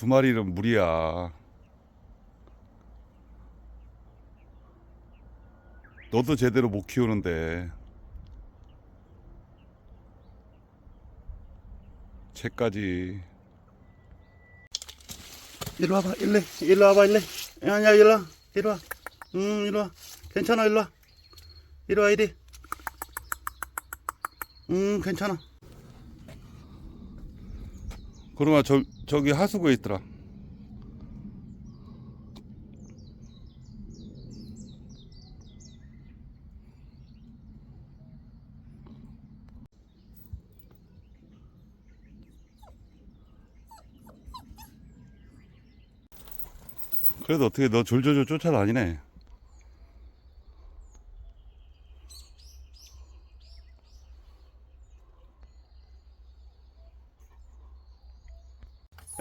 두 마리는 무리야. 너도 제대로 못 키우는데. 쟤까지. 이리 와봐, 일래. 일로 와봐, 일래. 아니야, 일로 와. 이리 와. 응, 이리 와. 괜찮아, 일로 와. 이리 와, 이리. 응, 괜찮아. 그러면 저 저기 하수구에 있더라. 그래도 어떻게 너 졸졸졸 쫓아다니네.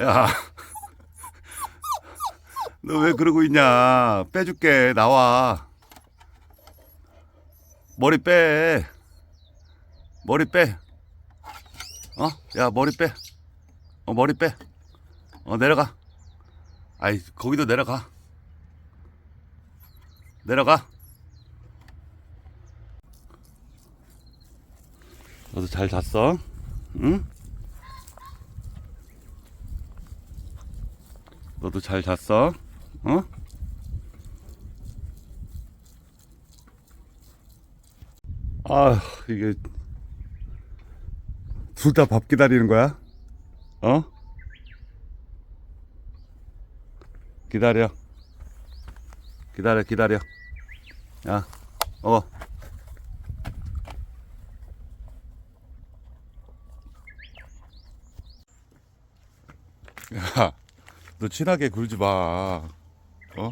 야. 너 왜 그러고 있냐? 빼줄게. 나와. 머리 빼. 머리 빼. 어? 야, 머리 빼. 어, 머리 빼. 어, 내려가. 아이, 거기도 내려가. 내려가. 너도 잘 잤어? 응? 너도 잘 잤어? 어? 아, 이게 둘 다 밥 기다리는 거야? 어? 기다려. 기다려, 기다려. 야, 어. 야, 너 친하게 굴지 마. 어?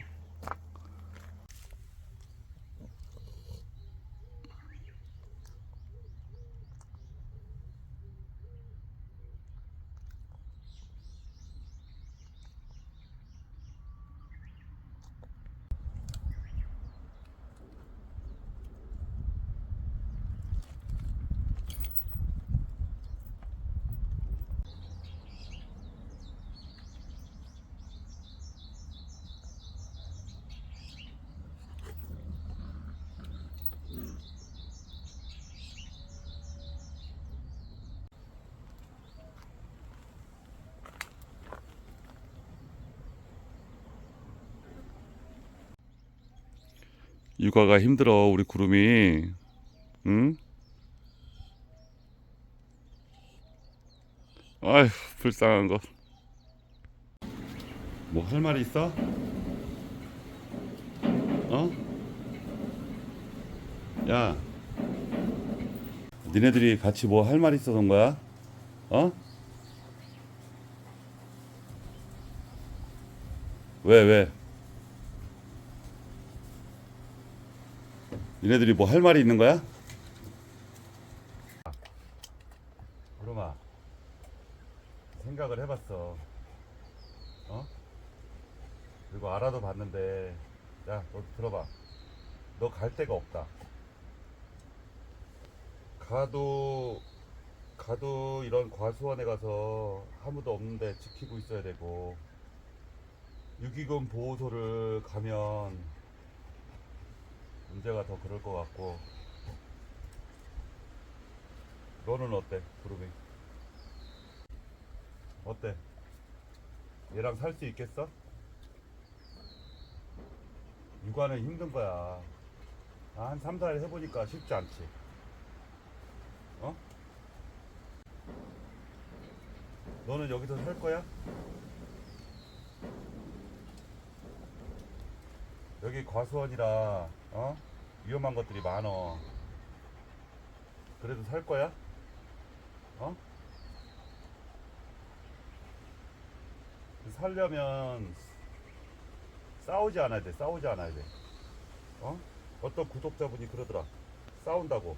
육아가 힘들어 우리 구름이 응? 아휴 불쌍한 거뭐할 말이 있어? 어? 야 니네들이 같이 뭐 할 말 있어서인 거야? 어? 왜 왜? 니네들이 뭐 할 말이 있는 거야? 구름아 생각을 해봤어 어? 그리고 알아도 봤는데 야 너 들어봐 너 갈 데가 없다 가도 가도 이런 과수원에 가서 아무도 없는데 지키고 있어야 되고 유기견 보호소를 가면 문제가 더 그럴 것 같고 너는 어때 구름이 어때 얘랑 살 수 있겠어? 육아는 힘든 거야 아, 한 3, 4일 해보니까 쉽지 않지 어? 너는 여기서 살 거야? 여기 과수원이라 어? 위험한 것들이 많어. 그래도 살 거야? 어? 살려면 싸우지 않아야 돼. 싸우지 않아야 돼. 어? 어떤 구독자분이 그러더라. 싸운다고.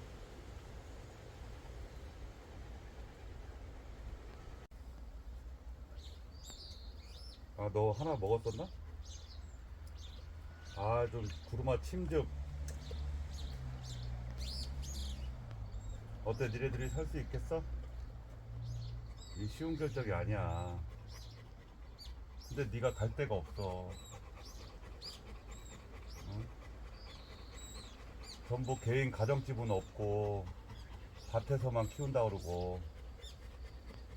아, 너 하나 먹었었나? 아, 좀 구르마 침 좀. 어때, 니네들이 살 수 있겠어? 이 쉬운 결정이 아니야. 근데 네가 갈 데가 없어. 응? 전부 개인 가정집은 없고 밭에서만 키운다 그러고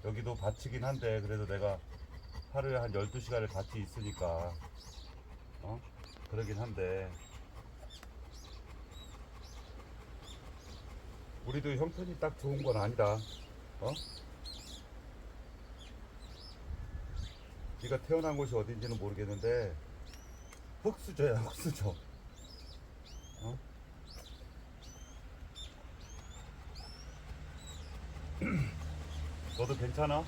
여기도 밭이긴 한데 그래도 내가 하루에 한 12시간을 같이 있으니까 어? 그러긴 한데 우리도 형편이 딱 좋은 건 아니다 어? 네가 태어난 곳이 어딘지는 모르겠는데 흑수저야 흑수저 어? 너도 괜찮아?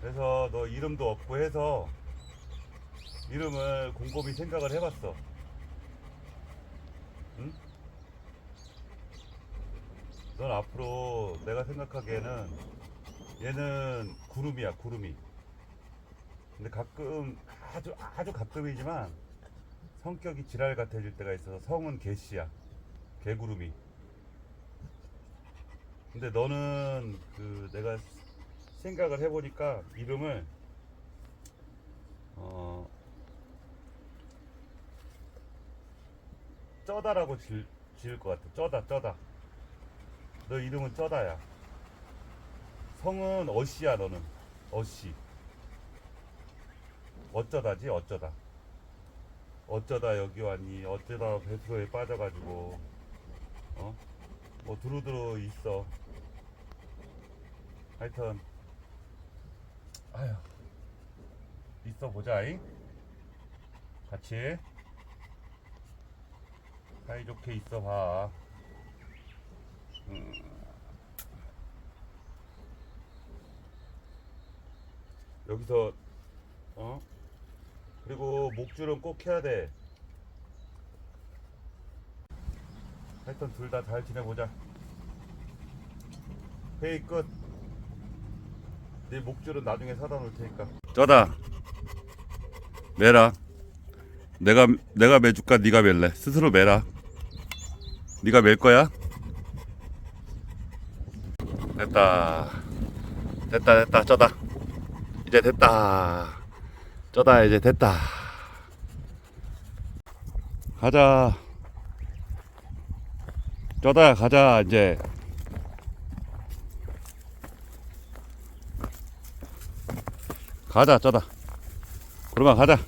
그래서 너 이름도 없고 해서 이름을 곰곰이 생각을 해봤어. 응? 넌 앞으로 내가 생각하기에는 얘는 구름이야 구름이. 근데 가끔 아주 아주 가끔이지만 성격이 지랄 같아질 때가 있어서 성은 개씨야. 개구름이. 근데 너는 그 내가 생각을 해보니까 이름을 어 쩌다라고 지, 지을 것 같아. 쩌다 쩌다. 너 이름은 쩌다야. 성은 어씨야 너는. 어씨. 어쩌다지 어쩌다. 어쩌다 여기 왔니? 어쩌다 배수로에 빠져가지고 어? 뭐 두루두루 있어. 하여튼 아휴. 있어 보자잉? 같이 사이좋게 있어 봐. 음. 여기서 어? 그리고 목줄은 꼭 해야 돼. 하여튼 둘 다 잘 지내보자. 회의 끝. 내 목줄은 나중에 사다 놓을 테니까. 쩌다. 매라. 내가 내가 매줄까? 네가 멜래. 스스로 매라 네가 멜 거야? 됐다. 됐다 됐다. 쩌다. 이제 됐다. 쩌다 이제 됐다. 가자. 쩌다야 가자 이제. 가자 쩌다. 그러면 가자